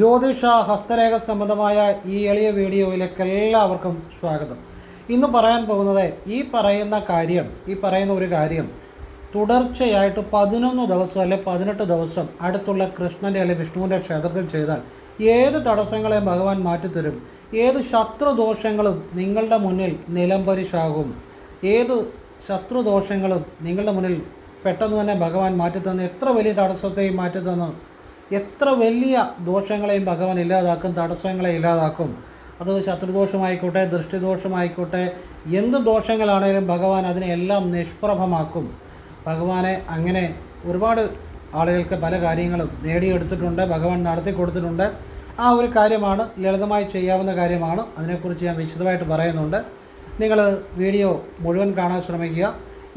ജ്യോതിഷ ഹസ്തരേഖ സംബന്ധമായ ഈ എളിയ വീഡിയോയിലേക്ക് എല്ലാവർക്കും സ്വാഗതം. ഇന്ന് പറയാൻ പോകുന്നത് ഈ പറയുന്ന കാര്യം ഈ പറയുന്ന ഒരു കാര്യം തുടർച്ചയായിട്ട് പതിനൊന്ന് ദിവസം അല്ലെ പതിനെട്ട് ദിവസം അടുത്തുള്ള കൃഷ്ണന്റെ അല്ലെ വിഷ്ണുവിന്റെ ക്ഷേത്രത്തിൽ ചെയ്താൽ ഏത് തടസ്സങ്ങളെയും ഭഗവാൻ മാറ്റിത്തരും? ഏത് ശത്രുദോഷങ്ങളും നിങ്ങളുടെ മുന്നിൽ നിലംപരിശാകും? ഏത് ശത്രുദോഷങ്ങളും നിങ്ങളുടെ മുന്നിൽ പെട്ടെന്ന് തന്നെ ഭഗവാൻ മാറ്റിത്തന്ന്? എത്ര വലിയ തടസ്സത്തെയും മാറ്റിത്തന്ന്? എത്ര വലിയ ദോഷങ്ങളെയും ഭഗവാൻ ഇല്ലാതാക്കും തടസ്സങ്ങളെ ഇല്ലാതാക്കും. അത് ശത്രുദോഷമായിക്കോട്ടെ ദൃഷ്ടിദോഷമായിക്കോട്ടെ എന്ത് ദോഷങ്ങളാണേലും ഭഗവാൻ അതിനെല്ലാം നിഷ്പ്രഭമാക്കും. ഭഗവാനെ അങ്ങനെ ഒരുപാട് ആളുകൾക്ക് പല കാര്യങ്ങളും നേടിയെടുത്തിട്ടുണ്ട് ഭഗവാൻ നടത്തി കൊടുത്തിട്ടുണ്ട്. ആ ഒരു കാര്യമാണ് ലളിതമായി ചെയ്യാവുന്ന കാര്യമാണ്. അതിനെക്കുറിച്ച് ഞാൻ വിശദമായിട്ട് പറയുന്നുണ്ട്. നിങ്ങൾ വീഡിയോ മുഴുവൻ കാണാൻ ശ്രമിക്കുക.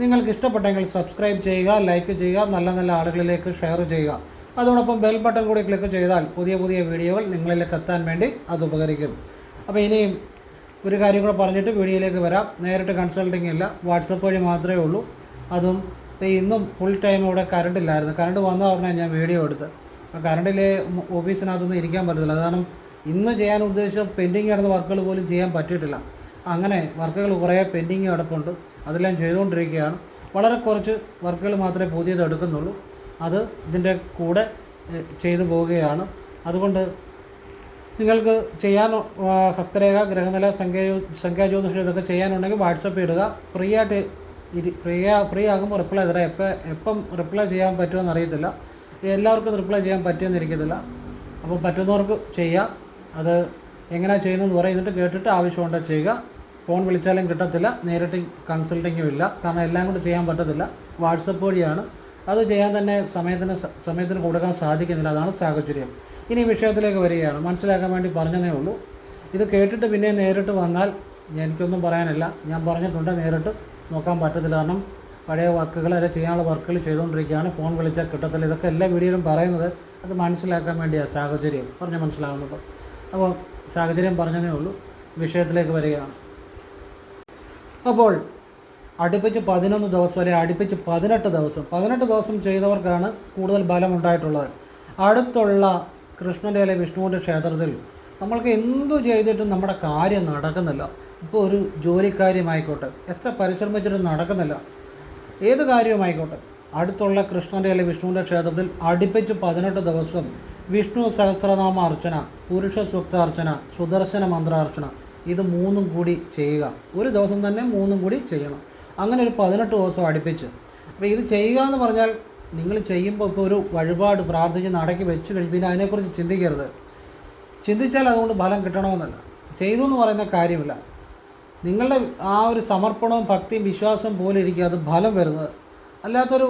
നിങ്ങൾക്ക് ഇഷ്ടപ്പെട്ടെങ്കിൽ സബ്സ്ക്രൈബ് ചെയ്യുക ലൈക്ക് ചെയ്യുക നല്ല നല്ല ആളുകളിലേക്ക് ഷെയർ ചെയ്യുക. അതോടൊപ്പം ബെൽ ബട്ടൺ കൂടി ക്ലിക്ക് ചെയ്താൽ പുതിയ പുതിയ വീഡിയോകൾ നിങ്ങളിലേക്ക് എത്താൻ വേണ്ടി അത് ഉപകരിക്കും. അപ്പോൾ ഇനിയും ഒരു കാര്യം കൂടെ പറഞ്ഞിട്ട് വീഡിയോയിലേക്ക് വരാം. നേരിട്ട് കൺസൾട്ടിങ് ഇല്ല. വാട്സപ്പ് വഴി മാത്രമേ ഉള്ളൂ. അതും ഇന്നും ഫുൾ ടൈം ഇവിടെ കറണ്ട് ഇല്ലായിരുന്നു. കറണ്ട് വന്ന പറഞ്ഞാൽ ഞാൻ വീഡിയോ എടുത്ത്. അപ്പോൾ കറണ്ടിലെ ഓഫീസിനകത്തൊന്നും ഇരിക്കാൻ പറ്റത്തില്ല. കാരണം ഇന്ന് ചെയ്യാൻ ഉദ്ദേശിച്ച പെൻഡിങ് കിടന്ന വർക്കുകൾ പോലും ചെയ്യാൻ പറ്റിയിട്ടില്ല. അങ്ങനെ വർക്കുകൾ കുറേ പെൻഡിങ് കിടപ്പുണ്ട് അതെല്ലാം ചെയ്തുകൊണ്ടിരിക്കുകയാണ്. വളരെ കുറച്ച് വർക്കുകൾ മാത്രമേ പുതിയത് എടുക്കുന്നുള്ളൂ. അത് ഇതിന്റെ കൂടെ ചെയ്തു പോവുകയാണ്. അതുകൊണ്ട് നിങ്ങൾക്ക് ചെയ്യാൻ ഹസ്തരേഖ ഗ്രഹനില സംഖ്യ സംഖ്യാജ്യോതിഷം ഇതൊക്കെ ചെയ്യാനുണ്ടെങ്കിൽ വാട്സപ്പ് ഇടുക. ഫ്രീ ആയിട്ട് ഇരി ഫ്രീ ഫ്രീ ആകുമ്പോൾ റിപ്ലൈ തരാം. എപ്പോൾ എപ്പം റിപ്ലൈ ചെയ്യാൻ പറ്റുമെന്ന് അറിയത്തില്ല. എല്ലാവർക്കും റിപ്ലൈ ചെയ്യാൻ പറ്റുമെന്നിരിക്കത്തില്ല അപ്പോൾ പറ്റുന്നവർക്ക് ചെയ്യാം. അത് എങ്ങനെയാണ് ചെയ്യുന്നതെന്ന് പറയും എന്നിട്ട് കേട്ടിട്ട് ആവശ്യമുണ്ടോ ചെയ്യുക. ഫോൺ വിളിച്ചാലും കിട്ടത്തില്ല. നേരിട്ട് കൺസൾട്ടിങ്ങും ഇല്ല. കാരണം എല്ലാം കൂടെ ചെയ്യാൻ പറ്റത്തില്ല. വാട്സപ്പ് വഴിയാണ് അത് ചെയ്യാൻ തന്നെ സമയത്തിന് സമയത്തിന് കൊടുക്കാൻ സാധിക്കുന്നില്ല. അതാണ് സാഹചര്യം. ഇനി വിഷയത്തിലേക്ക് വരികയാണ്. മനസ്സിലാക്കാൻ വേണ്ടി പറഞ്ഞതേ ഉള്ളൂ. ഇത് കേട്ടിട്ട് പിന്നെ നേരിട്ട് വന്നാൽ എനിക്കൊന്നും പറയാനില്ല. ഞാൻ പറഞ്ഞിട്ടുണ്ട് നേരിട്ട് നോക്കാൻ പറ്റത്തില്ല. കാരണം പഴയ വർക്കുകൾ അല്ലെങ്കിൽ ചെയ്യാനുള്ള വർക്കുകൾ ചെയ്തുകൊണ്ടിരിക്കുകയാണ്. ഫോൺ വിളിച്ചാൽ കിട്ടത്തില്ല. ഇതൊക്കെ എല്ലാ വീഡിയോയിലും പറയുന്നത് അത് മനസ്സിലാക്കാൻ വേണ്ടിയാണ് സാഹചര്യം. പറഞ്ഞ് മനസ്സിലാകുന്നത്. അപ്പോൾ സാഹചര്യം പറഞ്ഞതേ ഉള്ളൂ. വിഷയത്തിലേക്ക് വരികയാണ്. അപ്പോൾ അടുപ്പിച്ച് പതിനൊന്ന് ദിവസം അല്ലെങ്കിൽ അടുപ്പിച്ച് പതിനെട്ട് ദിവസം. പതിനെട്ട് ദിവസം ചെയ്തവർക്കാണ് കൂടുതൽ ബലം ഉണ്ടായിട്ടുള്ളത്. അടുത്തുള്ള കൃഷ്ണന്റെ അല്ലെങ്കിൽ വിഷ്ണുവിന്റെ ക്ഷേത്രത്തിൽ നമ്മൾക്ക് എന്തു ചെയ്തിട്ടും നമ്മുടെ കാര്യം നടക്കുന്നില്ല. ഇപ്പോൾ ഒരു ജോലിക്കാര്യമായിക്കോട്ടെ എത്ര പരിശ്രമിച്ചിട്ടും നടക്കുന്നില്ല. ഏത് കാര്യവുമായിക്കോട്ടെ അടുത്തുള്ള കൃഷ്ണന്റെ അല്ലെങ്കിൽ വിഷ്ണുവിന്റെ ക്ഷേത്രത്തിൽ അടുപ്പിച്ച് പതിനെട്ട് ദിവസം വിഷ്ണു സഹസ്രനാമ അർച്ചന പുരുഷ സൂക്താർച്ചന സുദർശന മന്ത്രാർച്ചന ഇത് മൂന്നും കൂടി ചെയ്യുക. ഒരു ദിവസം തന്നെ മൂന്നും കൂടി ചെയ്യണം. അങ്ങനെ ഒരു പതിനെട്ട് ദിവസം അടുപ്പിച്ച്. അപ്പോൾ ഇത് ചെയ്യുക എന്ന് പറഞ്ഞാൽ നിങ്ങൾ ചെയ്യുമ്പോൾ ഇപ്പോൾ ഒരു വഴിപാട് പ്രാർത്ഥിച്ച് നടക്കി വെച്ച് കഴിഞ്ഞ് പിന്നെ അതിനെക്കുറിച്ച് ചിന്തിക്കരുത്. ചിന്തിച്ചാൽ അതുകൊണ്ട് ഫലം കിട്ടണമെന്നല്ല. ചെയ്തു എന്ന് പറയുന്ന കാര്യമില്ല. നിങ്ങളുടെ ആ ഒരു സമർപ്പണവും ഭക്തിയും വിശ്വാസവും പോലെ ഇരിക്കുക അത് ഫലം വരുന്നത്. അല്ലാത്തൊരു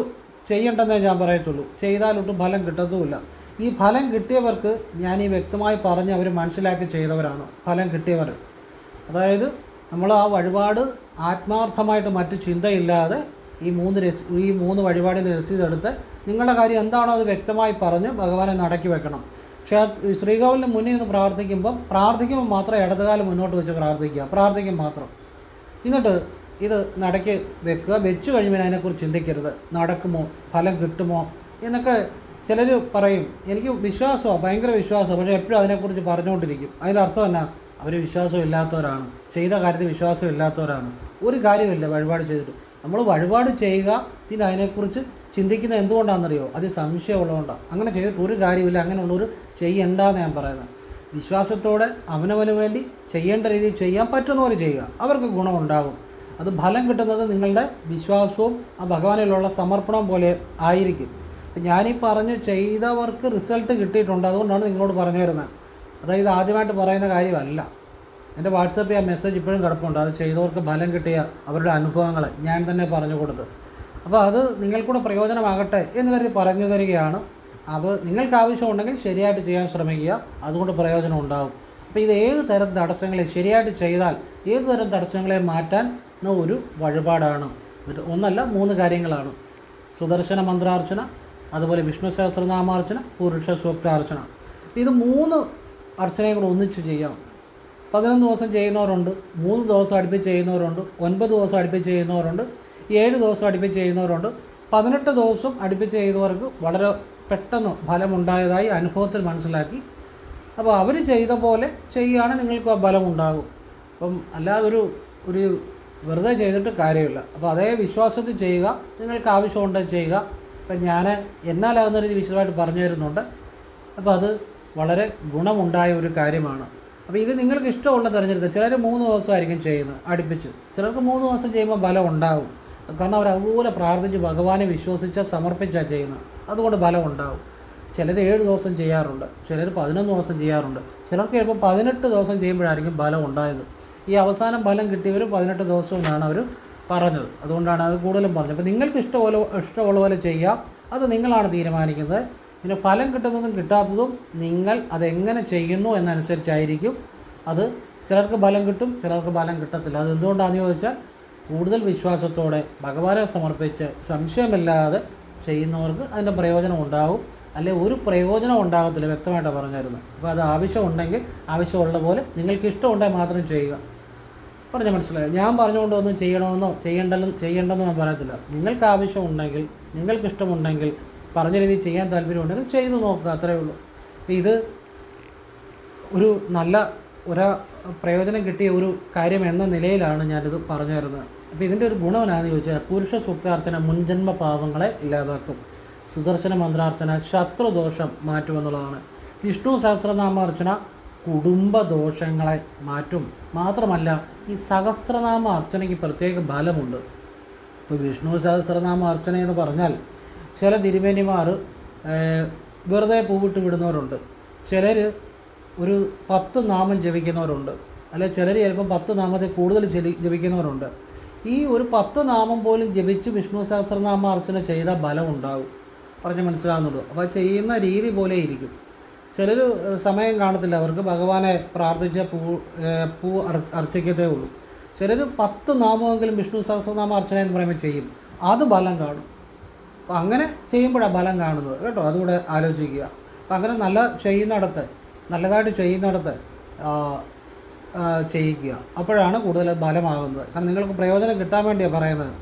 ചെയ്യണ്ടെന്നേ ഞാൻ പറയത്തുള്ളൂ. ചെയ്താലൊട്ടും ഫലം കിട്ടത്തുമില്ല. ഈ ഫലം കിട്ടിയവർക്ക് ഞാൻ ഈ വ്യക്തമായി പറഞ്ഞ് അവർ മനസ്സിലാക്കി ചെയ്തവരാണ്. ഫലം കിട്ടിയവർ അതായത് നമ്മൾ ആ വഴിപാട് ആത്മാർത്ഥമായിട്ട് മറ്റു ചിന്തയില്ലാതെ ഈ മൂന്ന് രസി ഈ മൂന്ന് വഴിപാടിന്റെ രസീത് എടുത്ത് നിങ്ങളുടെ കാര്യം എന്താണോ അത് വ്യക്തമായി പറഞ്ഞ് ഭഗവാനെ നടക്കി വെക്കണം. ക്ഷേത്ര ശ്രീകോവിലിന് മുന്നിൽ നിന്ന് പ്രാർത്ഥിക്കുമ്പോൾ പ്രാർത്ഥിക്കുമ്പോൾ മാത്രം ഇടതുകാലം മുന്നോട്ട് വെച്ച് പ്രാർത്ഥിക്കുക. പ്രാർത്ഥിക്കും മാത്രം. എന്നിട്ട് ഇത് നടക്കി വെക്കുക. വെച്ചു കഴിയുമ്പോൾ അതിനെക്കുറിച്ച് ചിന്തിക്കരുത്. നടക്കുമോ? ഫലം കിട്ടുമോ? എന്നൊക്കെ ചിലർ പറയും. എനിക്ക് വിശ്വാസമാണ് ഭയങ്കര വിശ്വാസമാണ് പക്ഷേ എപ്പോഴും അതിനെക്കുറിച്ച് പറഞ്ഞുകൊണ്ടിരിക്കും. അതിന്റെ അർത്ഥം എന്നാ? അവർ വിശ്വാസം ഇല്ലാത്തവരാണ് ചെയ്ത കാര്യത്തിൽ വിശ്വാസം ഇല്ലാത്തവരാണ് ഒരു കാര്യമില്ല വഴിപാട് ചെയ്തിട്ട്. നമ്മൾ വഴിപാട് ചെയ്യുക പിന്നെ അതിനെക്കുറിച്ച് ചിന്തിക്കുന്നത് എന്തുകൊണ്ടാണെന്നറിയോ? അത് സംശയമുള്ളതുകൊണ്ടാണ് അങ്ങനെ ചെയ്തിട്ട് ഒരു കാര്യമില്ല അങ്ങനെയുള്ളൊരു ചെയ്യണ്ടെന്ന് ഞാൻ പറയുന്നത്. വിശ്വാസത്തോടെ അവനവന് വേണ്ടി ചെയ്യേണ്ട രീതിയിൽ ചെയ്യാൻ പറ്റുന്നവർ ചെയ്യുക. അവർക്ക് ഗുണമുണ്ടാകും. അത് ഫലം കിട്ടുന്നത് നിങ്ങളുടെ വിശ്വാസവും ആ ഭഗവാനിലുള്ള സമർപ്പണം പോലെ ആയിരിക്കും. ഞാനീ പറഞ്ഞ് ചെയ്തവർക്ക് റിസൾട്ട് കിട്ടിയിട്ടുണ്ട്. അതുകൊണ്ടാണ് നിങ്ങളോട് പറഞ്ഞു തരുന്നത് അതായത് ആദ്യമായിട്ട് പറയുന്ന കാര്യമല്ല. എന്റെ വാട്സപ്പിൽ ആ മെസ്സേജ് ഇപ്പോഴും കിടപ്പുണ്ട്. അത് ചെയ്തവർക്ക് ഫലം കിട്ടിയ അവരുടെ അനുഭവങ്ങൾ ഞാൻ തന്നെ പറഞ്ഞു കൊടുത്തു. അപ്പോൾ അത് നിങ്ങൾക്കൂടെ പ്രയോജനമാകട്ടെ എന്ന് കരുതി പറഞ്ഞു തരികയാണ്. അപ്പോൾ നിങ്ങൾക്ക് ആവശ്യമുണ്ടെങ്കിൽ ശരിയായിട്ട് ചെയ്യാൻ ശ്രമിക്കുക. അതുകൊണ്ട് പ്രയോജനം ഉണ്ടാകും അപ്പോൾ ഇത് ഏത് തരം തടസ്സങ്ങളെ ശരിയായിട്ട് ചെയ്താൽ ഏത് തരം തടസ്സങ്ങളെ മാറ്റാൻ ഒരു വഴിപാടാണ്. ഒന്നല്ല മൂന്ന് കാര്യങ്ങളാണ്. സുദർശന മന്ത്രാർച്ചന അതുപോലെ വിഷ്ണു സഹസ്രനാമാർച്ചന പുരുഷ സൂക്താർച്ചന ഇത് മൂന്ന് അർച്ചനയും കൂടെ ഒന്നിച്ച് ചെയ്യണം പതിനൊന്ന് ദിവസം ചെയ്യുന്നവരുണ്ട് മൂന്ന് ദിവസം അടുപ്പിച്ച് ചെയ്യുന്നവരുണ്ട് ഒൻപത് ദിവസം അടുപ്പിച്ച് ചെയ്യുന്നവരുണ്ട് ഏഴ് ദിവസം അടുപ്പിച്ച് ചെയ്യുന്നവരുണ്ട്. പതിനെട്ട് ദിവസം അടുപ്പിച്ച് ചെയ്തവർക്ക് വളരെ പെട്ടെന്ന് ഫലമുണ്ടായതായി അനുഭവത്തിൽ മനസ്സിലാക്കി. അപ്പോൾ അവർ ചെയ്ത പോലെ ചെയ്യുകയാണ് നിങ്ങൾക്ക് ആ ഫലമുണ്ടാകും അപ്പം അല്ലാതെ ഒരു ഒരു വെറുതെ ചെയ്തിട്ട് കാര്യമില്ല. അപ്പോൾ അതേ വിശ്വാസത്തിൽ ചെയ്യുക നിങ്ങൾക്ക് ആവശ്യമുണ്ടെങ്കിൽ ചെയ്യുക. അപ്പം ഞാൻ എന്നാലാകുന്ന രീതി വിശദമായിട്ട് പറഞ്ഞു തരുന്നുണ്ട്. അപ്പോൾ അത് വളരെ ഗുണമുണ്ടായ ഒരു കാര്യമാണ്. അപ്പോൾ ഇത് നിങ്ങൾക്ക് ഇഷ്ടമുള്ള തിരഞ്ഞെടുക്കുക ചിലർ മൂന്ന് ദിവസമായിരിക്കും ചെയ്യുന്നത് അടുപ്പിച്ച്. ചിലർക്ക് മൂന്ന് ദിവസം ചെയ്യുമ്പോൾ ബലം ഉണ്ടാകും കാരണം അവർ അതുപോലെ പ്രാർത്ഥിച്ച് ഭഗവാനെ വിശ്വസിച്ച സമർപ്പിച്ചാണ് ചെയ്യുന്നത്. അതുകൊണ്ട് ബലം ഉണ്ടാകും ചിലർ ഏഴ് ദിവസം ചെയ്യാറുണ്ട് ചിലർ പതിനൊന്ന് ദിവസം ചെയ്യാറുണ്ട്. ചിലർക്ക് ചിലപ്പോൾ പതിനെട്ട് ദിവസം ചെയ്യുമ്പോഴായിരിക്കും ബലം ഉണ്ടായത്. ഈ അവസാനം ബലം കിട്ടിയവർ പതിനെട്ട് ദിവസം എന്നാണ് അവർ പറഞ്ഞത്. അതുകൊണ്ടാണ് അത് കൂടുതലും പറഞ്ഞത്. അപ്പോൾ നിങ്ങൾക്ക് ഇഷ്ടമുള്ള ഇഷ്ടമുള്ള പോലെ ചെയ്യാം. അത് നിങ്ങളാണ് തീരുമാനിക്കുന്നത്. പിന്നെ ഫലം കിട്ടുന്നതും കിട്ടാത്തതും നിങ്ങൾ അതെങ്ങനെ ചെയ്യുന്നു എന്നനുസരിച്ചായിരിക്കും അത്. ചിലർക്ക് ഫലം കിട്ടും ചിലർക്ക് ഫലം കിട്ടത്തില്ല. അത് എന്തുകൊണ്ടാണെന്ന് ചോദിച്ചാൽ കൂടുതൽ വിശ്വാസത്തോടെ ഭഗവാനെ സമർപ്പിച്ച് സംശയമില്ലാതെ ചെയ്യുന്നവർക്ക് അതിന്റെ പ്രയോജനം ഉണ്ടാവും. അല്ലെ ഒരു പ്രയോജനം ഉണ്ടാകത്തില്ല വ്യക്തമായിട്ട് പറഞ്ഞായിരുന്നു. അപ്പോൾ അത് ആവശ്യമുണ്ടെങ്കിൽ ആവശ്യമുള്ള പോലെ നിങ്ങൾക്ക് ഇഷ്ടമുണ്ടെങ്കിൽ മാത്രം ചെയ്യുക. പറഞ്ഞ മനസ്സിലായി? ഞാൻ പറഞ്ഞുകൊണ്ടൊന്നും ചെയ്യണമെന്നോ ചെയ്യേണ്ടല്ലോ ചെയ്യേണ്ടെന്നോ ഞാൻ പറയത്തില്ല. നിങ്ങൾക്ക് ആവശ്യമുണ്ടെങ്കിൽ നിങ്ങൾക്ക് ഇഷ്ടമുണ്ടെങ്കിൽ പറഞ്ഞ രീതിയിൽ ചെയ്യാൻ താല്പര്യമുണ്ടെങ്കിൽ ചെയ്ത് നോക്കുക അത്രയേ ഉള്ളൂ. ഇത് ഒരു നല്ല ഒരു പ്രയോജനം കിട്ടിയ ഒരു കാര്യം എന്ന നിലയിലാണ് ഞാനിത് പറഞ്ഞു തരുന്നത് അപ്പോൾ ഇതിന്റെ ഒരു ഗുണം എന്നാണെന്ന് ചോദിച്ചാൽ പുരുഷ സൂക്താർച്ചന മുൻജന്മ പാപങ്ങളെ ഇല്ലാതാക്കും. സുദർശന മന്ത്രാർച്ചന ശത്രുദോഷം മാറ്റുമെന്നുള്ളതാണ് വിഷ്ണു സഹസ്രനാമാർച്ചന കുടുംബ ദോഷങ്ങളെ മാറ്റും. മാത്രമല്ല ഈ സഹസ്രനാമ അർച്ചനയ്ക്ക് പ്രത്യേക ബലമുണ്ട്. ഇപ്പോൾ വിഷ്ണു സഹസ്രനാമ അർച്ചന എന്ന് പറഞ്ഞാൽ ചില തിരുമേനിമാർ വെറുതെ പൂവിട്ട് വിടുന്നവരുണ്ട്. ചിലർ ഒരു പത്ത് നാമം ജപിക്കുന്നവരുണ്ട്. അല്ലെ ചിലർ ചിലപ്പം പത്ത് നാമത്തെ കൂടുതൽ ജലി ജപിക്കുന്നവരുണ്ട്. ഈ ഒരു പത്ത് നാമം പോലും ജപിച്ച് വിഷ്ണു സഹസ്രനാമ അർച്ചന ചെയ്ത ബലം ഉണ്ടാകും പറഞ്ഞ് മനസ്സിലാകുന്നുള്ളൂ അപ്പോൾ ചെയ്യുന്ന രീതി പോലെ ഇരിക്കും. ചിലർ സമയം കാണത്തില്ല. അവർക്ക് ഭഗവാനെ പ്രാർത്ഥിച്ച പൂ പൂ അർ- അർച്ചയ്ക്കത്തേ ഉള്ളൂ. ചിലർ പത്ത് നാമമെങ്കിലും വിഷ്ണു സഹസ്രനാമ അർച്ചന എന്ന് പറയുമ്പോൾ ചെയ്യും. അത് ബലം കാണും. അപ്പം അങ്ങനെ ചെയ്യുമ്പോഴാണ് ഫലം കാണുന്നത്. കേട്ടോ? അതുകൂടെ ആലോചിക്കുക. അപ്പം അങ്ങനെ നല്ല ചെയ്യുന്നിടത്ത് നല്ലതായിട്ട് ചെയ്യുന്നിടത്ത് ചെയ്യിക്കുക. അപ്പോഴാണ് കൂടുതൽ ഫലമാകുന്നത്. കാരണം നിങ്ങൾക്ക് പ്രയോജനം കിട്ടാൻ വേണ്ടിയാണ് പറയുന്നത്.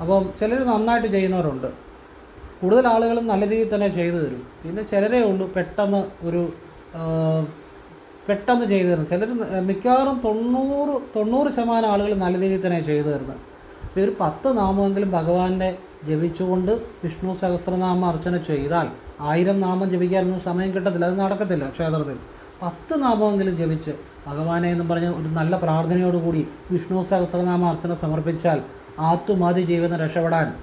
അപ്പം ചിലർ നന്നായിട്ട് ചെയ്യുന്നവരുണ്ട്. കൂടുതൽ ആളുകളും നല്ല രീതിയിൽ തന്നെ ചെയ്തു തരും. പിന്നെ ചിലരേ ഉള്ളൂ പെട്ടെന്ന് ഒരു പെട്ടെന്ന് ചെയ്തു തരുന്നത്. ചിലർ മിക്കവാറും തൊണ്ണൂറ് തൊണ്ണൂറ് ശതമാനം ആളുകൾ നല്ല രീതിയിൽ തന്നെ ചെയ്തു തരുന്നത്. ഒരു പത്ത് നാമമെങ്കിലും ഭഗവാന്റെ ജപിച്ചുകൊണ്ട് വിഷ്ണു സഹസ്രനാമ അർച്ചന ചെയ്താൽ ആയിരം നാമം ജപിക്കാനൊന്നും സമയം കിട്ടത്തില്ല. അത് നടക്കത്തില്ല ക്ഷേത്രത്തിൽ. പത്ത് നാമമെങ്കിലും ജപിച്ച് ഭഗവാനെ എന്ന് പറഞ്ഞ് ഒരു നല്ല പ്രാർത്ഥനയോടുകൂടി വിഷ്ണു സഹസ്രനാമ അർച്ചന സമർപ്പിച്ചാൽ ആത്തുമാതി ജീവിതം രക്ഷപ്പെടാൻ.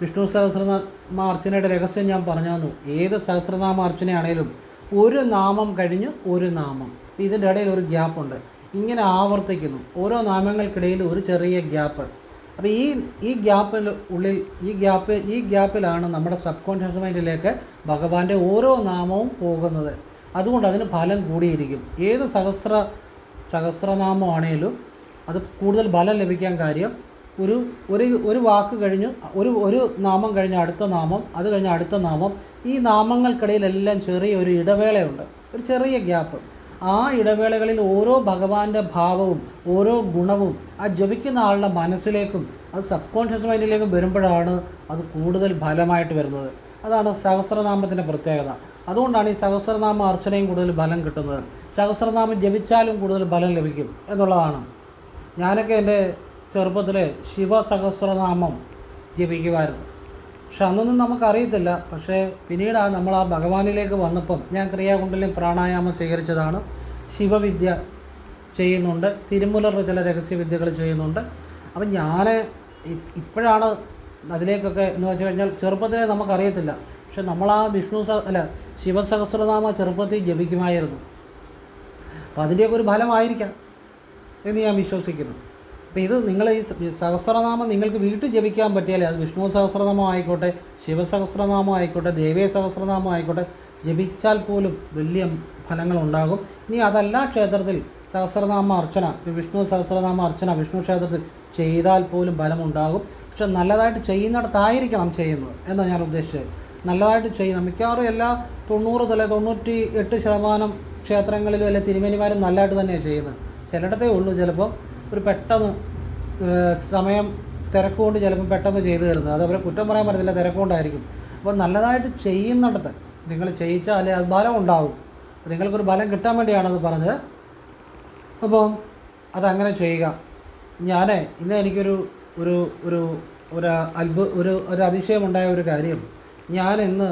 വിഷ്ണു സഹസ്രനാമ അർച്ചനയുടെ രഹസ്യം ഞാൻ പറഞ്ഞു തന്നു ഏത് സഹസ്രനാമ അർച്ചനയാണേലും ഒരു നാമം കഴിഞ്ഞ് ഒരു നാമം. ഇതിന്റെ ഇടയിൽ ഒരു ഗ്യാപ്പുണ്ട്. ഇങ്ങനെ ആവർത്തിക്കുന്നു. ഓരോ നാമങ്ങൾക്കിടയിൽ ഒരു ചെറിയ ഗ്യാപ്പ്. അപ്പോൾ ഈ ഈ ഗ്യാപ്പിൽ ഉള്ളിൽ ഈ ഗ്യാപ്പ് ഈ ഗ്യാപ്പിലാണ് നമ്മുടെ സബ് കോൺഷ്യസ് മൈൻഡിലേക്ക് ഭഗവാന്റെ ഓരോ നാമവും പോകുന്നത്. അതുകൊണ്ട് അതിന് ഫലം കൂടിയിരിക്കും. ഏത് സഹസ്ര സഹസ്രനാമമാണേലും അത് കൂടുതൽ ഫലം ലഭിക്കാൻ കാര്യം ഒരു ഒരു ഒരു വാക്ക് കഴിഞ്ഞ് ഒരു ഒരു നാമം കഴിഞ്ഞ അടുത്ത നാമം അത് കഴിഞ്ഞ അടുത്ത നാമം ഈ നാമങ്ങൾക്കിടയിലെല്ലാം ചെറിയ ഒരു ഇടവേളയുണ്ട്. ഒരു ചെറിയ ഗ്യാപ്പ്. ആ ഇടവേളകളിൽ ഓരോ ഭഗവാന്റെ ഭാവവും ഓരോ ഗുണവും ആ ജപിക്കുന്ന ആളുടെ മനസ്സിലേക്കും അത് സബ് കോൺഷ്യസ് മൈൻഡിലേക്കും വരുമ്പോഴാണ് അത് കൂടുതൽ ഫലമായിട്ട് വരുന്നത്. അതാണ് സഹസ്രനാമത്തിന്റെ പ്രത്യേകത. അതുകൊണ്ടാണ് ഈ സഹസ്രനാമ അർച്ചനയും കൂടുതൽ ഫലം കിട്ടുന്നത്. സഹസ്രനാമം ജപിച്ചാലും കൂടുതൽ ഫലം ലഭിക്കും എന്നുള്ളതാണ്. ഞാനൊക്കെ എന്റെ ചെറുപ്പത്തിലെ ശിവസഹസ്രനാമം ജപിക്കുമായിരുന്നു. പക്ഷെ അന്നൊന്നും നമുക്കറിയത്തില്ല. പക്ഷേ പിന്നീടാണ് നമ്മൾ ആ ഭഗവാനിലേക്ക് വന്നപ്പം ഞാൻ ക്രിയാകുണ്ടലിൽ പ്രാണായാമം സ്വീകരിച്ചതാണ്. ശിവവിദ്യ ചെയ്യുന്നുണ്ട്. തിരുമുലറിൽ ചില രഹസ്യവിദ്യകൾ ചെയ്യുന്നുണ്ട്. അപ്പം ഞാൻ ഇപ്പോഴാണ് അതിലേക്കൊക്കെ എന്ന് വെച്ച് കഴിഞ്ഞാൽ ചെറുപ്പത്തിലേ നമുക്കറിയത്തില്ല. പക്ഷെ നമ്മൾ ആ വിഷ്ണു സഹ അല്ല ശിവസഹസ്രനാമ ചെറുപ്പത്തിൽ ജപിക്കുമായിരുന്നു. അപ്പോൾ അതിന്റെയൊക്കെ ഒരു ഫലമായിരിക്കാം എന്ന് ഞാൻ വിശ്വസിക്കുന്നു. അപ്പോൾ ഇത് നിങ്ങൾ ഈ സഹസ്രനാമം നിങ്ങൾക്ക് വീട്ടിൽ ജപിക്കാൻ പറ്റിയാലേ അത് വിഷ്ണു സഹസ്രനാമം ആയിക്കോട്ടെ ശിവസഹസ്രനാമം ആയിക്കോട്ടെ ദേവീയ സഹസ്രനാമം ആയിക്കോട്ടെ ജപിച്ചാൽ പോലും വലിയ ഫലങ്ങൾ ഉണ്ടാകും. ഇനി അതല്ല ക്ഷേത്രത്തിൽ സഹസ്രനാമ അർച്ചന വിഷ്ണു സഹസ്രനാമ അർച്ചന വിഷ്ണു ക്ഷേത്രത്തിൽ ചെയ്താൽ പോലും ഫലമുണ്ടാകും. പക്ഷെ നല്ലതായിട്ട് ചെയ്യുന്നിടത്തായിരിക്കണം ചെയ്യുന്നത് എന്നാണ് ഞാൻ ഉദ്ദേശിച്ചത്. നല്ലതായിട്ട് ചെയ്യണം മിക്കവാറും എല്ലാ തൊണ്ണൂറ് തല തൊണ്ണൂറ്റി എട്ട് ശതമാനം ക്ഷേത്രങ്ങളിലും അല്ലെ തിരുമേനിമാരും നല്ലതായിട്ട് തന്നെയാണ് ചെയ്യുന്നത്. ചിലയിടത്തേ ഉള്ളൂ ചിലപ്പോൾ ഒരു പെട്ടെന്ന് സമയം തിരക്കുകൊണ്ട് ചിലപ്പോൾ പെട്ടെന്ന് ചെയ്തു തരുന്നത് അത് അവരെ കുറ്റം പറയാൻ പറ്റത്തില്ല തിരക്കുകൊണ്ടായിരിക്കും. അപ്പോൾ നല്ലതായിട്ട് ചെയ്യുന്നിടത്ത് നിങ്ങൾ ചെയ്യിച്ചാലേ അത് ബലം ഉണ്ടാവും. നിങ്ങൾക്കൊരു ബലം കിട്ടാൻ വേണ്ടിയാണത് പറഞ്ഞത്. അപ്പോൾ അതങ്ങനെ ചെയ്യുക. ഞാൻ ഇന്ന് എനിക്കൊരു ഒരു ഒരു ഒരു അത്ഭുത ഒരു ഒരു അതിശയമുണ്ടായ ഒരു കാര്യം. ഞാൻ ഇന്ന്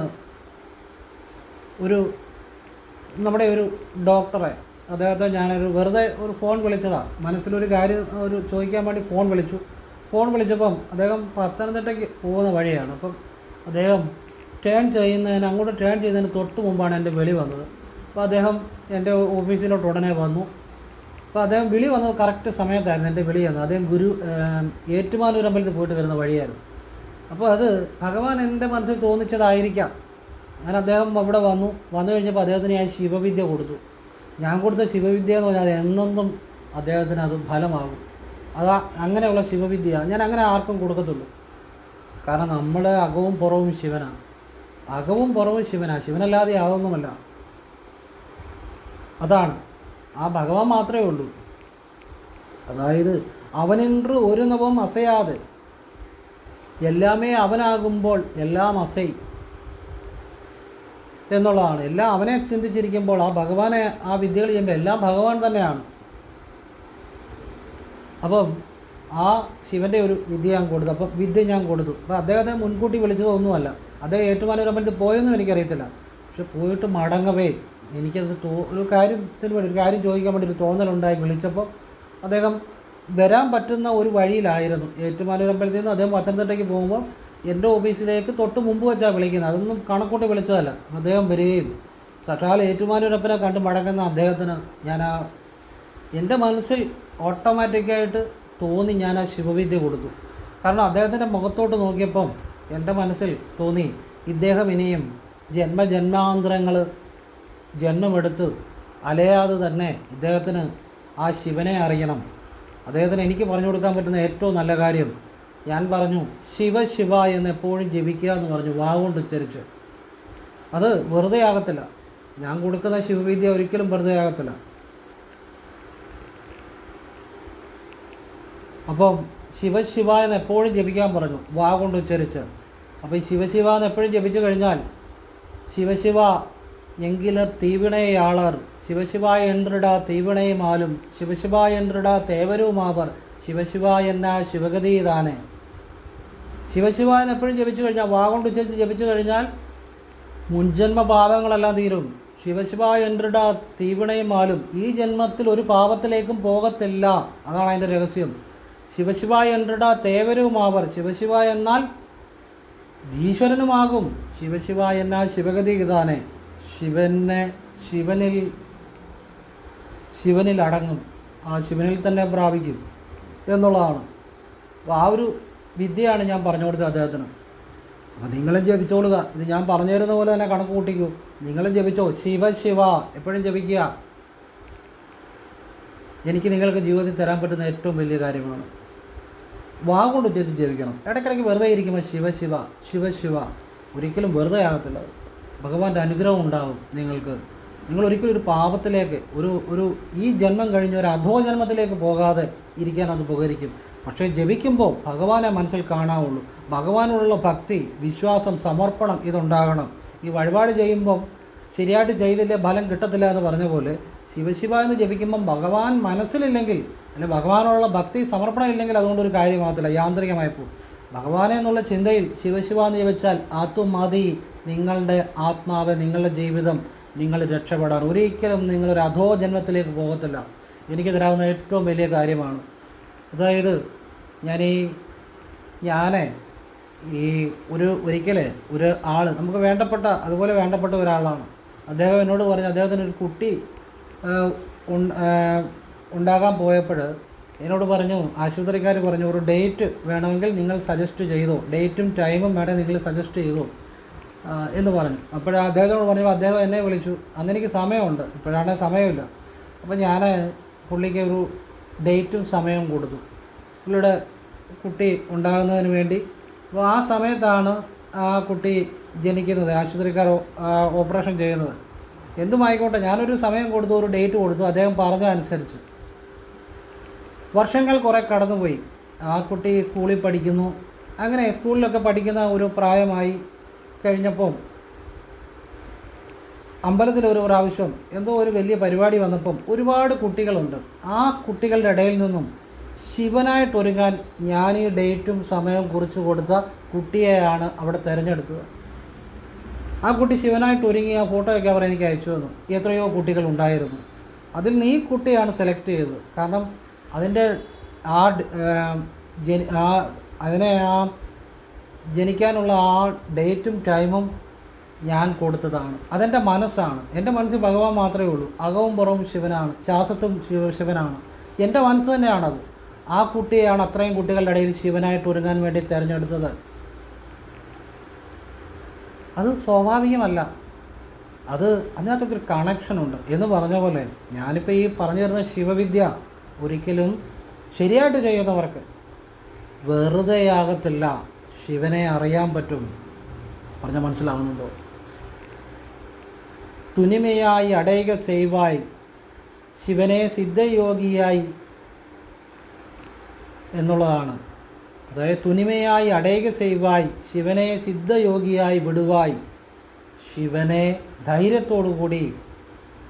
ഒരു നമ്മുടെ ഒരു ഡോക്ടറെ അദ്ദേഹത്തെ ഞാനൊരു വെറുതെ ഒരു ഫോൺ വിളിച്ചതാണ് മനസ്സിലൊരു കാര്യം ഒരു ചോദിക്കാൻ വേണ്ടി ഫോൺ വിളിച്ചു. ഫോൺ വിളിച്ചപ്പം അദ്ദേഹം പത്തനംതിട്ടയ്ക്ക് പോകുന്ന വഴിയാണ്. അപ്പം അദ്ദേഹം ടേൺ ചെയ്യുന്നതിന് അങ്ങോട്ട് ടേൺ ചെയ്യുന്നതിന് തൊട്ട് മുമ്പാണ് എന്റെ വിളി വന്നത്. അപ്പോൾ അദ്ദേഹം എന്റെ ഓഫീസിലോട്ട് ഉടനെ വന്നു. അപ്പോൾ അദ്ദേഹം വിളി വന്നത് കറക്റ്റ് സമയത്തായിരുന്നു എന്റെ വിളി വന്നത് അദ്ദേഹം ഗുരു ഏറ്റുമാനൂർ അമ്പലത്തിൽ പോയിട്ട് വരുന്ന വഴിയായിരുന്നു. അപ്പോൾ അത് ഭഗവാൻ എന്റെ മനസ്സിൽ തോന്നിച്ചതായിരിക്കാം. അങ്ങനെ അദ്ദേഹം അവിടെ വന്നു. വന്നു കഴിഞ്ഞപ്പോൾ അദ്ദേഹത്തിന് ഞാൻ ശിവവിദ്യ കൊടുത്തു. ഞാൻ കൊടുത്ത ശിവവിദ്യ എന്ന് പറഞ്ഞാൽ എന്നെന്നും അദ്ദേഹത്തിന് അത് ഫലമാകും. അത് അങ്ങനെയുള്ള ശിവവിദ്യ ഞാൻ അങ്ങനെ ആർക്കും കൊടുക്കത്തുള്ളൂ. കാരണം നമ്മൾ അകവും പുറവും ശിവനാണ്. അകവും പുറവും ശിവനാണ് ശിവനല്ലാതെ യാതൊന്നുമല്ല. അതാണ്. ആ ഭഗവാൻ മാത്രമേ ഉള്ളൂ. അതായത് അവനെன்று ഒരു നവം അസയാതെ. എല്ലാമേ അവനാകുമ്പോൾ എല്ലാം അസൈ എന്നുള്ളതാണ്. എല്ലാം അവനെ ചിന്തിച്ചിരിക്കുമ്പോൾ ആ ഭഗവാനെ ആ വിദ്യകൾ ചെയ്യുമ്പോൾ എല്ലാം ഭഗവാൻ തന്നെയാണ്. അപ്പം ആ ശിവന്റെ ഒരു വിദ്യ ഞാൻ കൊടുത്തു. അപ്പം വിദ്യ ഞാൻ കൊടുത്തു. അപ്പം അദ്ദേഹത്തെ മുൻകൂട്ടി വിളിച്ചതൊന്നുമല്ല അദ്ദേഹം ഏറ്റുമാനൂർ അമ്പലത്തിൽ പോയെന്നും എനിക്കറിയത്തില്ല. പക്ഷെ പോയിട്ട് മടങ്ങവേ. എനിക്കത് തോ ഒരു കാര്യത്തിന് വേണ്ടി ഒരു കാര്യം ചോദിക്കാൻ വേണ്ടി ഒരു തോന്നലുണ്ടായി വിളിച്ചപ്പോൾ അദ്ദേഹം വരാൻ പറ്റുന്ന ഒരു വഴിയിലായിരുന്നു. ഏറ്റുമാനൂർ അമ്പലത്തിൽ നിന്ന് അദ്ദേഹം പത്തനംതിട്ടയ്ക്ക് പോകുമ്പോൾ എന്റെ ഓഫീസിലേക്ക് തൊട്ട് മുമ്പ് വെച്ചാണ് വിളിക്കുന്നത് അതൊന്നും കണക്കൂട്ടി വിളിച്ചതല്ല. അദ്ദേഹം വരികയും സട്ടാൽ ഏറ്റുമാനൂരപ്പനെ കണ്ട് മടങ്ങുന്ന അദ്ദേഹത്തിന് ഞാൻ ആ എന്റെ മനസ്സിൽ ഓട്ടോമാറ്റിക്കായിട്ട് തോന്നി ഞാൻ ആ ശിവവിദ്യ കൊടുത്തു. കാരണം അദ്ദേഹത്തിന്റെ മുഖത്തോട്ട് നോക്കിയപ്പം എന്റെ മനസ്സിൽ തോന്നി ഇദ്ദേഹം ഇനിയും ജന്മജന്മാന്തരങ്ങൾ ജന്മമെടുത്ത് അലയാതെ തന്നെ ഇദ്ദേഹത്തിന് ആ ശിവനെ അറിയണം. അദ്ദേഹത്തിന് എനിക്ക് പറഞ്ഞു കൊടുക്കാൻ പറ്റുന്ന ഏറ്റവും നല്ല കാര്യം ഞാൻ പറഞ്ഞു ശിവ ശിവ എന്ന് എപ്പോഴും ജപിക്കുക എന്ന് പറഞ്ഞു വാവുകൊണ്ട് ഉച്ചരിച്ചു. അത് വെറുതെ ആകത്തില്ല. ഞാൻ കൊടുക്കുന്ന ശിവവിദ്യ ഒരിക്കലും വെറുതെ ആകത്തില്ല. അപ്പം ശിവ എന്ന് എപ്പോഴും ജപിക്കാൻ പറഞ്ഞു വാവുകൊണ്ട് കൊണ്ട് ഉച്ചരിച്ച്. അപ്പോൾ ഈ ശിവശിവ എന്ന് എപ്പോഴും ജപിച്ചു കഴിഞ്ഞാൽ ശിവശിവ എങ്കിലർ തീവിണയാളർ ശിവശിവ എൻറിട തീവിണയുമാലും ശിവശിവ എൻറിട തേവരുമാവർ ശിവശിവ എന്ന ശിവഗതി താനെ ശിവശിവ എന്ന് എപ്പോഴും ജപിച്ചു കഴിഞ്ഞാൽ വാ കൊണ്ട് ഉച്ചരിച്ച് ജപിച്ചു കഴിഞ്ഞാൽ മുൻജന്മ പാപങ്ങളെല്ലാം തീരും. ശിവശിവ എൻറിട തീവിണയുമാലും ഈ ജന്മത്തിൽ ഒരു പാപത്തിലേക്കും പോകത്തില്ല. അതാണ് അതിന്റെ രഹസ്യം. ശിവശിവ എന്റെ തേവരവുമാവർ ശിവശിവ എന്നാൽ ഈശ്വരനുമാകും. ശിവശിവ എന്ന ശിവഗതി ഇതാനെ ശിവനെ ശിവനിൽ ശിവനിൽ അടങ്ങും. ആ ശിവനിൽ തന്നെ പ്രാപിക്കും. എന്നുള്ളതാണ്. അപ്പോൾ ആ ഒരു വിദ്യയാണ് ഞാൻ പറഞ്ഞു കൊടുത്തത് അദ്ദേഹത്തിന്. അപ്പോൾ നിങ്ങളും ജപിച്ചോളുക. ഇത് ഞാൻ പറഞ്ഞു തരുന്ന പോലെ തന്നെ കണക്ക് കൂട്ടിക്കൂ. നിങ്ങളും ജപിച്ചോ. ശിവ ശിവ. എപ്പോഴും ജപിക്കുക. എനിക്ക് നിങ്ങൾക്ക് ജീവിതത്തിൽ തരാൻ പറ്റുന്ന ഏറ്റവും വലിയ കാര്യമാണ്. വാ കൊണ്ട് ഉച്ചരിച്ച് ജപിക്കണം. ഇടയ്ക്കിടയ്ക്ക് വെറുതെ ഇരിക്കുമ്പോൾ ശിവ ശിവ ശിവ ശിവ. ഒരിക്കലും വെറുതെ ആകത്തില്ല. ഭഗവാന്റെ അനുഗ്രഹം ഉണ്ടാകും നിങ്ങൾക്ക്. നിങ്ങൾ ഒരിക്കലും ഒരു പാപത്തിലേക്ക് ഒരു ഒരു ഈ ജന്മം കഴിഞ്ഞ് ഒരു അധോജന്മത്തിലേക്ക് പോകാതെ ഇരിക്കാൻ അത് ഉപകരിക്കും. പക്ഷേ ജപിക്കുമ്പോൾ ഭഗവാനെ മനസ്സിൽ കാണാവുള്ളൂ. ഭഗവാനോടുള്ള ഭക്തി വിശ്വാസം സമർപ്പണം ഇതുണ്ടാകണം. ഈ വഴിപാട് ചെയ്യുമ്പം ശരിയായിട്ട് ചെയ്തില്ലേ ഫലം കിട്ടത്തില്ല എന്ന് പറഞ്ഞ പോലെ ശിവശിവ എന്ന് ജപിക്കുമ്പം ഭഗവാൻ മനസ്സിലില്ലെങ്കിൽ അല്ലെ ഭഗവാനോടുള്ള ഭക്തി സമർപ്പണം ഇല്ലെങ്കിൽ അതുകൊണ്ട് ഒരു കാര്യമാകത്തില്ല യാന്ത്രികമായി പോകും. ഭഗവാനെ എന്നുള്ള ചിന്തയിൽ ശിവശിവ എന്ന് ജപിച്ചാൽ ആത്മമതി നിങ്ങളുടെ ആത്മാവ് നിങ്ങളുടെ ജീവിതം നിങ്ങൾ രക്ഷപ്പെടാൻ ഒരിക്കലും നിങ്ങളൊരു അധോ ജന്മത്തിലേക്ക് പോകത്തില്ല. എനിക്ക് തരാവുന്ന ഏറ്റവും വലിയ കാര്യമാണ്. അതായത് ഞാൻ ഈ ഞാൻ ഈ ഒരു ഒരിക്കൽ ഒരു ആൾ നമുക്ക് വേണ്ടപ്പെട്ട അതുപോലെ വേണ്ടപ്പെട്ട ഒരാളാണ്. അദ്ദേഹം എന്നോട് പറഞ്ഞു അദ്ദേഹത്തിന് ഒരു കുട്ടി ഉണ്ടാകാൻ പോയപ്പോൾ എന്നോട് പറഞ്ഞു ആശുപത്രിക്കാർ പറഞ്ഞു ഒരു ഡേറ്റ് വേണമെങ്കിൽ നിങ്ങൾ സജസ്റ്റ് ചെയ്തോ? ഡേറ്റും ടൈമും വേണമെങ്കിൽ നിങ്ങൾ സജസ്റ്റ് ചെയ്തോ? എന്ന് പറഞ്ഞു. അപ്പോൾ അദ്ദേഹത്തോട് പറഞ്ഞപ്പോൾ അദ്ദേഹം എന്നെ വിളിച്ചു. അന്ന് എനിക്ക് സമയമുണ്ട്. ഇപ്പോഴാണ് സമയമില്ല. അപ്പോൾ ഞാൻ പുള്ളിക്ക് ഒരു ഡേറ്റും സമയവും കൊടുത്തു. പുള്ളിയുടെ കുട്ടി ഉണ്ടാകുന്നതിന് വേണ്ടി. അപ്പോൾ ആ സമയത്താണ് ആ കുട്ടി ജനിക്കുന്നത് ആശുപത്രിക്കാർ ഓപ്പറേഷൻ ചെയ്യുന്നത്. എന്തുമായിക്കോട്ടെ ഞാനൊരു സമയം കൊടുത്തു ഒരു ഡേറ്റ് കൊടുത്തു അദ്ദേഹം പറഞ്ഞ അനുസരിച്ച്. വർഷങ്ങൾ കുറേ കടന്നുപോയി. ആ കുട്ടി സ്കൂളിൽ പഠിക്കുന്നു. അങ്ങനെ സ്കൂളിലൊക്കെ പഠിക്കുന്ന ഒരു പ്രായമായി കഴിഞ്ഞപ്പം അമ്പലത്തിൽ ഒരു പ്രാവശ്യം എന്തോ ഒരു വലിയ പരിപാടി വന്നപ്പം ഒരുപാട് കുട്ടികളുണ്ട്. ആ കുട്ടികളുടെ ഇടയിൽ നിന്നും ശിവനായിട്ട് ഒരുങ്ങാൻ ഞാൻ ഈ ഡേറ്റും സമയവും കുറിച്ച് കൊടുത്ത കുട്ടിയെയാണ് അവിടെ തിരഞ്ഞെടുത്തത്. ആ കുട്ടി ശിവനായിട്ട് ഒരുങ്ങി ആ ഫോട്ടോയൊക്കെ അവർ എനിക്ക് അയച്ചു തന്നു. എത്രയോ കുട്ടികൾ ഉണ്ടായിരുന്നു. അതിൽ നീ കുട്ടിയാണ് സെലക്ട് ചെയ്തത്. കാരണം അതിന്റെ ആ ജനി ആ അതിനെ ആ ജനിക്കാനുള്ള ആ ഡേറ്റും ടൈമും ഞാൻ കൊടുത്തതാണ്. അതെന്റെ മനസ്സാണ്. എന്റെ മനസ്സിൽ ഭഗവാൻ മാത്രമേ ഉള്ളൂ. അകവും പുറവും ശിവനാണ്. ശ്വാസത്തും ശിവ ശിവനാണ്. എന്റെ മനസ്സ് തന്നെയാണത്. ആ കുട്ടിയെയാണ് അത്രയും കുട്ടികളുടെ ഇടയിൽ ശിവനായിട്ട് ഒരുങ്ങാൻ വേണ്ടി തിരഞ്ഞെടുത്തത്. അത് സ്വാഭാവികമല്ല. അത് അതിനകത്തൊക്കെ ഒരു കണക്ഷനുണ്ട് എന്ന് പറഞ്ഞ പോലെ ഞാനിപ്പോൾ ഈ പറഞ്ഞു തരുന്ന ശിവവിദ്യ ഒരിക്കലും ശരിയായിട്ട് ചെയ്യുന്നവർക്ക് വെറുതെയാകത്തില്ല. ശിവനെ അറിയാൻ പറ്റും പറഞ്ഞ മനസ്സിലാവുന്നുണ്ടോ? തുനിമയായി അടയക സേവായി ശിവനെ സിദ്ധയോഗിയായി എന്നുള്ളതാണ്. അതായത് തുനിമയായി അടയക സേവായി ശിവനെ സിദ്ധയോഗിയായി വിടുവായി ശിവനെ ധൈര്യത്തോടുകൂടി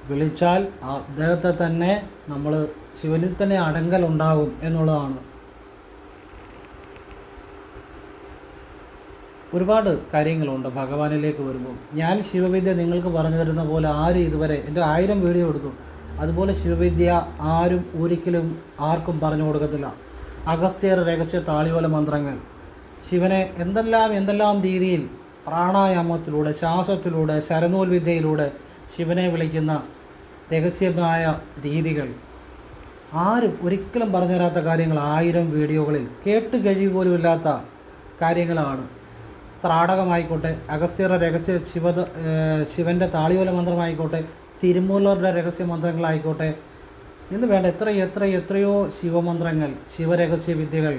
വിളിച്ചാൽ അദ്ദേഹത്തെ തന്നെ നമ്മൾ ശിവനിൽ തന്നെ അടങ്കലുണ്ടാകും എന്നുള്ളതാണ്. ഒരുപാട് കാര്യങ്ങളുണ്ട് ഭഗവാനിലേക്ക് വരുമ്പോൾ. ഞാൻ ശിവവിദ്യ നിങ്ങൾക്ക് പറഞ്ഞു തരുന്ന പോലെ ആരും ഇതുവരെ എന്റെ ആയിരം വീഡിയോ എടുത്തു. അതുപോലെ ശിവവിദ്യ ആരും ഒരിക്കലും ആർക്കും പറഞ്ഞു കൊടുക്കത്തില്ല. അഗസ്ത്യർ രഹസ്യ താളിയോല മന്ത്രങ്ങൾ. ശിവനെ എന്തെല്ലാം എന്തെല്ലാം രീതിയിൽ പ്രാണായാമത്തിലൂടെ ശ്വാസത്തിലൂടെ ശരനൂൽ വിദ്യയിലൂടെ ശിവനെ വിളിക്കുന്ന രഹസ്യമായ രീതികൾ. ആരും ഒരിക്കലും പറഞ്ഞു തരാത്ത കാര്യങ്ങൾ ആയിരം വീഡിയോകളിൽ കേട്ട് കഴിവ് പോലുമില്ലാത്ത കാര്യങ്ങളാണ്. ത്രാടകമായിക്കോട്ടെ അഗസ്ത്യരുടെ രഹസ്യ ശിവ ശിവന്റെ താളിയോല മന്ത്രമായിക്കോട്ടെ തിരുമൂലരുടെ രഹസ്യ മന്ത്രങ്ങളായിക്കോട്ടെ എന്ന് വേണ്ട എത്ര എത്ര എത്രയോ ശിവമന്ത്രങ്ങൾ ശിവരഹസ്യ വിദ്യകൾ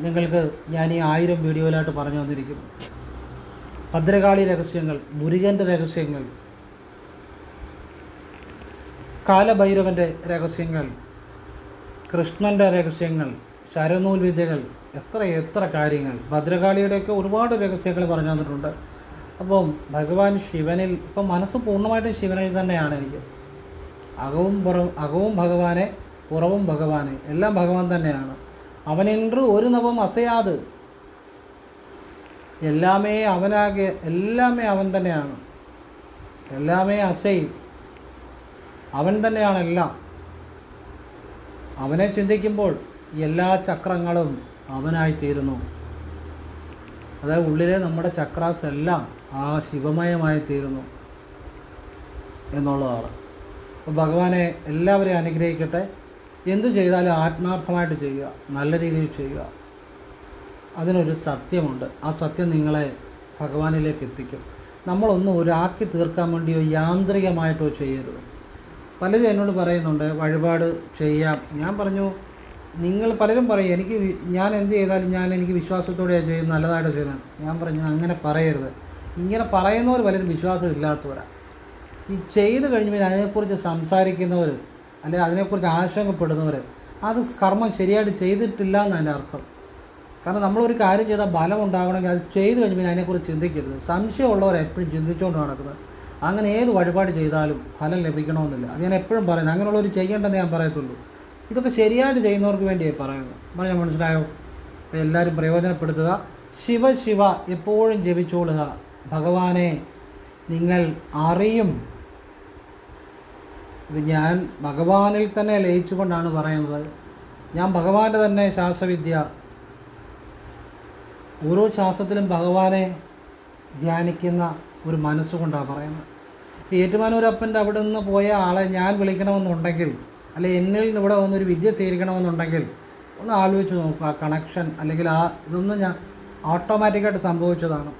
നിങ്ങൾക്ക് ഞാൻ ഈ ആയിരം വീഡിയോയിലായിട്ട് പറഞ്ഞു തന്നിരിക്കുന്നു. ഭദ്രകാളി രഹസ്യങ്ങൾ മുരുകന്റെ രഹസ്യങ്ങൾ കാലഭൈരവന്റെ രഹസ്യങ്ങൾ കൃഷ്ണന്റെ രഹസ്യങ്ങൾ ശരനൂൽ വിദ്യകൾ എത്ര എത്ര കാര്യങ്ങൾ. ഭദ്രകാളിയുടെയൊക്കെ ഒരുപാട് രഹസ്യങ്ങൾ പറഞ്ഞു തന്നിട്ടുണ്ട്. അപ്പം ഭഗവാൻ ശിവനിൽ ഇപ്പം മനസ്സ് പൂർണമായിട്ടും ശിവനിൽ തന്നെയാണ് എനിക്ക്. അകവും പുറവും അകവും ഭഗവാനെ പുറവും ഭഗവാനെ എല്ലാം ഭഗവാൻ തന്നെയാണ്. അവനെன்று ഒരു നവം അസയാത്. എല്ലാമേ അവനാകെ എല്ലാമേ അവൻ തന്നെയാണ്. എല്ലാമേ അസയും. അവൻ തന്നെയാണ് എല്ലാം. അവനെ ചിന്തിക്കുമ്പോൾ എല്ലാ ചക്രങ്ങളും അവനായിത്തീരുന്നു. അതായത് ഉള്ളിലെ നമ്മുടെ ചക്രാസ് എല്ലാം ആ ശിവമയമായി തീരുന്നു എന്നുള്ളതാണ്. അപ്പോൾ ഭഗവാനെ എല്ലാവരെയും അനുഗ്രഹിക്കട്ടെ. എന്തു ചെയ്താലും ആത്മാർത്ഥമായിട്ട് ചെയ്യുക നല്ല രീതിയിൽ ചെയ്യുക. അതിനൊരു സത്യമുണ്ട്. ആ സത്യം നിങ്ങളെ ഭഗവാനിലേക്ക് എത്തിക്കും. നമ്മളൊന്നും ഒരാക്കി തീർക്കാൻ വേണ്ടിയോ യാന്ത്രികമായിട്ടോ ചെയ്യരുത്. പലരും എന്നോട് പറയുന്നുണ്ട് വഴിപാട് ചെയ്യാം. ഞാൻ പറഞ്ഞു നിങ്ങൾ പലരും പറയും എനിക്ക് ഞാൻ എന്ത് ചെയ്താലും ഞാൻ എനിക്ക് വിശ്വാസത്തോടെയാണ് ചെയ്യുന്നത് നല്ലതായിട്ട് ചെയ്യുന്നത് ഞാൻ പറഞ്ഞു അങ്ങനെ പറയരുത്. ഇങ്ങനെ പറയുന്നവർ പലരും വിശ്വാസം ഇല്ലാത്തവരാണ് ഈ ചെയ്ത് കഴിഞ്ഞ് അതിനെക്കുറിച്ച് സംസാരിക്കുന്നവർ അല്ലെങ്കിൽ അതിനെക്കുറിച്ച് ആശങ്കപ്പെടുന്നവർ അത് കർമ്മം ശരിയായിട്ട് ചെയ്തിട്ടില്ല എന്നാണ് എന്റെ അർത്ഥം. കാരണം നമ്മളൊരു കാര്യം ചെയ്താൽ ഫലം ഉണ്ടാകണമെങ്കിൽ അത് ചെയ്തു പിന്നെ അതിനെക്കുറിച്ച് ചിന്തിക്കരുത്. സംശയമുള്ളവർ എപ്പോഴും ചിന്തിച്ചുകൊണ്ട് നടക്കുന്നത്. അങ്ങനെ ഏത് വഴിപാട് ചെയ്താലും ഫലം ലഭിക്കണമെന്നില്ല. അത് ഞാൻ എപ്പോഴും പറയുന്നത്. അങ്ങനെയുള്ളവർ ചെയ്യേണ്ടെന്ന് ഞാൻ പറയത്തുള്ളൂ. ഇതൊക്കെ ശരിയായിട്ട് ചെയ്യുന്നവർക്ക് വേണ്ടിയേ പറയുന്നത് പറഞ്ഞാൽ മനസ്സിലായോ? അപ്പോൾ എല്ലാവരും പ്രയോജനപ്പെടുത്തുക. ശിവ ശിവ എപ്പോഴും ജപിച്ചോളുക. ഭഗവാനെ നിങ്ങൾ അറിയും. ഇത് ഞാൻ ഭഗവാനിൽ തന്നെ ലയിച്ചുകൊണ്ടാണ് പറയുന്നത്. ഞാൻ ഭഗവാന്റെ തന്നെ ശാസ്ത്രവിദ്യ ഓരോ ശാസ്ത്രത്തിലും ഭഗവാനെ ധ്യാനിക്കുന്ന ഒരു മനസ്സുകൊണ്ടാണ് പറയുന്നത്. ഏറ്റുമാനൂരപ്പന്റെ അവിടെ നിന്ന് പോയ ആളെ ഞാൻ വിളിക്കണമെന്നുണ്ടെങ്കിൽ അല്ലെ എന്നിൽ നിന്ന് ഇവിടെ വന്നൊരു വിദ്യ സ്വീകരിക്കണമെന്നുണ്ടെങ്കിൽ ഒന്ന് ആലോചിച്ച് നോക്കുക. ആ കണക്ഷൻ അല്ലെങ്കിൽ ആ ഇതൊന്നും ഞാൻ ഓട്ടോമാറ്റിക്കായിട്ട് സംഭവിച്ചതാണ്.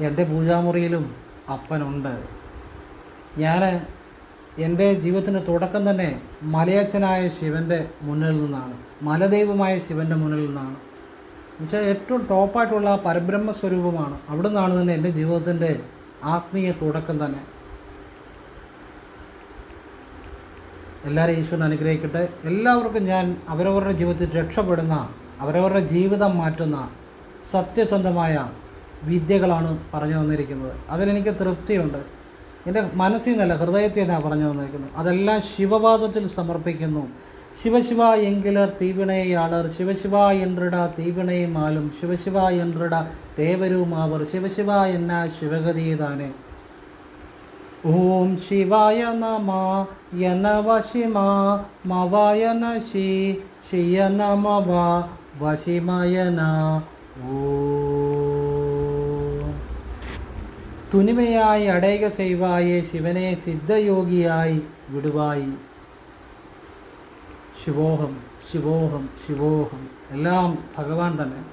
എന്റെ പൂജാമുറിയിലും അപ്പനുണ്ട്. ഞാൻ എന്റെ ജീവിതത്തിന്റെ തുടക്കം തന്നെ മലയച്ഛനായ ശിവന്റെ മുന്നിൽ നിന്നാണ്. മലദൈവമായ ശിവന്റെ മുന്നിൽ നിന്നാണ്. എന്നുവെച്ചാൽ ഏറ്റവും ടോപ്പായിട്ടുള്ള പരബ്രഹ്മ സ്വരൂപമാണ് അവിടെ തന്നെ എന്റെ ജീവിതത്തിന്റെ ആത്മീയ തുടക്കം തന്നെ. എല്ലാവരെയും ഈശ്വരൻ അനുഗ്രഹിക്കട്ടെ. എല്ലാവർക്കും ഞാൻ അവരവരുടെ ജീവിതത്തിൽ രക്ഷപ്പെടുന്ന അവരവരുടെ ജീവിതം മാറ്റുന്ന സത്യസന്ധമായ വിദ്യകളാണ് പറഞ്ഞു തന്നിരിക്കുന്നത്. അതിലെനിക്ക് തൃപ്തിയുണ്ട്. എന്റെ മനസ്സിൽ നിന്നല്ല ഹൃദയത്തിൽ നിന്നാണ് പറഞ്ഞു തന്നിരിക്കുന്നത് അതെല്ലാം ശിവപാദത്തിൽ സമർപ്പിക്കുന്നു. ശിവശിവ എങ്കിലർ തീവിണയാളർ ശിവശിവ എൻറിട തീവിണയും ആലും ശിവശിവ എൻറിട തേവരുമാവർ ശിവശിവ എന്ന ശിവഗതിതാനെ ഓം ശിവായ നമ യനവശിമ മവയനശി ശിയ നമവ വശിമയന ഓ. തുനിമയായി അടയക ചെയ്വായെ ശിവനെ സിദ്ധയോഗിയായി വിടുവായി. ശിവോഹം ശിവോഹം ശിവോഹം. എല്ലാം ഭഗവാൻ തന്നെ.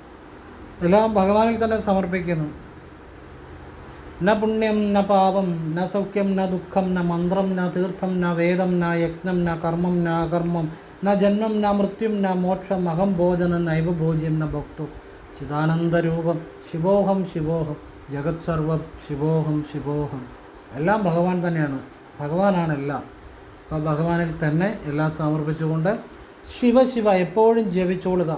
എല്ലാം ഭഗവാനിൽ തന്നെ സമർപ്പിക്കുന്നു. ന പുണ്യം ന പാപം ന സൗഖ്യം ന ദുഃഖം ന മന്ത്രം ന തീർത്ഥം ന വേദം ന യജ്ഞം ന കർമ്മം ന അകർമ്മം ന ജന്മം ന മൃത്യും ന മോക്ഷം അഹം ഭോജനം നൈവ ഭോജ്യം ന ഭക്തു. ചിദാനന്ദരൂപം ശിവോഹം ശിവോഹം ജഗത് സർവം ശിവോഹം ശിവോഹം. എല്ലാം ഭഗവാൻ തന്നെയാണ്. ഭഗവാനാണ് എല്ലാം. അപ്പോൾ ഭഗവാനിൽ തന്നെ എല്ലാം സമർപ്പിച്ചുകൊണ്ട് ശിവശിവ എപ്പോഴും ജപിച്ചോളുക.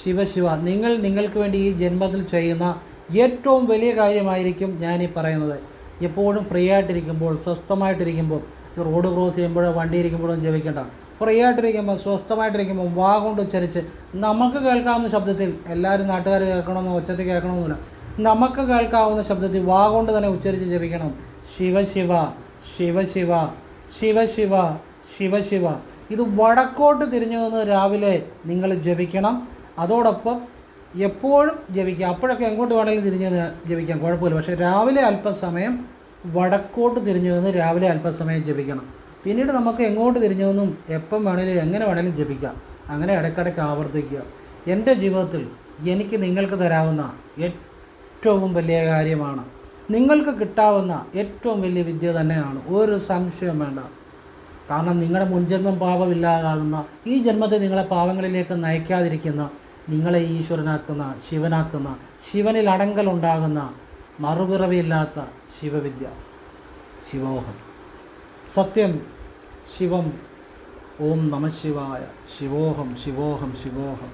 ശിവശിവ നിങ്ങൾ നിങ്ങൾക്ക് വേണ്ടി ഈ ജന്മത്തിൽ ചെയ്യുന്ന ഏറ്റവും വലിയ കാര്യമായിരിക്കും ഞാനീ പറയുന്നത്. എപ്പോഴും ഫ്രീ ആയിട്ടിരിക്കുമ്പോൾ സ്വസ്ഥമായിട്ടിരിക്കുമ്പോൾ റോഡ് ക്രോസ് ചെയ്യുമ്പോഴോ വണ്ടി ഇരിക്കുമ്പോഴും ജപിക്കേണ്ട. ഫ്രീ ആയിട്ടിരിക്കുമ്പോൾ സ്വസ്ഥമായിട്ടിരിക്കുമ്പോൾ വാ കൊണ്ട് ഉച്ചരിച്ച് നമുക്ക് കേൾക്കാവുന്ന ശബ്ദത്തിൽ എല്ലാവരും നാട്ടുകാർ കേൾക്കണമെന്നോ ഒച്ചത്തിൽ കേൾക്കണമെന്നില്ല നമുക്ക് കേൾക്കാവുന്ന ശബ്ദത്തിൽ വാ കൊണ്ട് തന്നെ ഉച്ചരിച്ച് ജപിക്കണം. ശിവശിവ ശിവശിവ ശിവശിവ ശിവശിവ ഇത് വടക്കോട്ട് തിരിഞ്ഞു നിന്ന് രാവിലെ നിങ്ങൾ ജപിക്കണം. അതോടൊപ്പം എപ്പോഴും ജപിക്കാം അപ്പോഴൊക്കെ എങ്ങോട്ട് വേണമെങ്കിലും തിരിഞ്ഞ് ജപിക്കാം. കുഴപ്പമില്ല. പക്ഷേ രാവിലെ അല്പസമയം വടക്കോട്ട് തിരിഞ്ഞു നിന്ന് രാവിലെ അല്പസമയം ജപിക്കണം. പിന്നീട് നമുക്ക് എങ്ങോട്ട് തിരിഞ്ഞു നിന്നും എപ്പം വേണേലും എങ്ങനെ വേണേലും ജപിക്കാം. അങ്ങനെ ഇടയ്ക്കിടയ്ക്ക് ആവർത്തിക്കുക. എന്റെ ജീവിതത്തിൽ എനിക്ക് നിങ്ങൾക്ക് തരാവുന്ന ഏറ്റവും വലിയ കാര്യമാണ്. നിങ്ങൾക്ക് കിട്ടാവുന്ന ഏറ്റവും വലിയ വിദ്യ തന്നെയാണ്. ഒരു സംശയം വേണ്ട. കാരണം നിങ്ങളുടെ മുൻജന്മം പാപമില്ലാതാകുന്ന ഈ ജന്മത്തെ നിങ്ങളെ പാവങ്ങളിലേക്ക് നയിക്കാതിരിക്കുന്ന നിങ്ങളെ ഈശ്വരനാക്കുന്ന ശിവനാക്കുന്ന ശിവനിൽ അടങ്കലുണ്ടാകുന്ന മറുപിറവിയില്ലാത്ത ശിവവിദ്യ ശിവോഹം സത്യം ശിവം ഓം നമശിവായ ശിവോഹം ശിവോഹം ശിവോഹം.